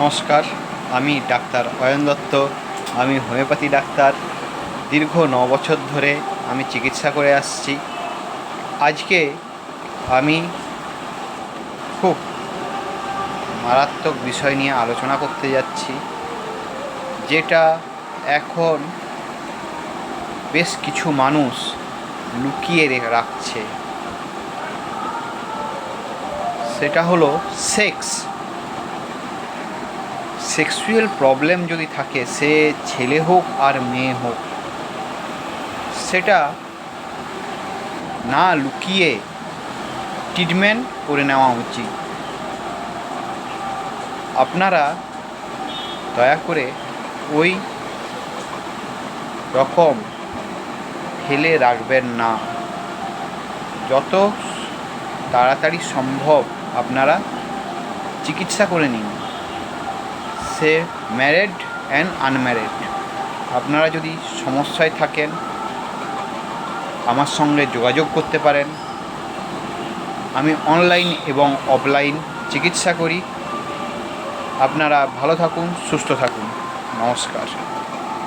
নমস্কার, আমি ডাক্তার অয়ন দত্ত, আমি হোমিওপ্যাথি ডাক্তার। দীর্ঘ ন বছর ধরে আমি চিকিৎসা করে আসছি। আজকে আমি খুব মারাত্মক বিষয় নিয়ে আলোচনা করতে যাচ্ছি, যেটা এখন বেশ কিছু মানুষ লুকিয়ে রাখছে। সেটা হলো সেক্স। সেক্সুয়াল প্রবলেম যদি থাকে, সে ছেলে হোক আর মেয়ে হোক, সেটা না লুকিয়ে ট্রিটমেন্ট করে নেওয়া উচিত। আপনারা দয়া করে ওই রকম ফেলে রাখবেন না। যত তাড়াতাড়ি সম্ভব আপনারা চিকিৎসা করে নিন। সে ম্যারেড অ্যান্ড আনম্যারেড। আপনারা যদি সমস্যায় থাকেন, আমার সঙ্গে যোগাযোগ করতে পারেন। আমি অনলাইন এবং অফলাইন চিকিৎসা করি। আপনারা ভালো থাকুন, সুস্থ থাকুন। নমস্কার।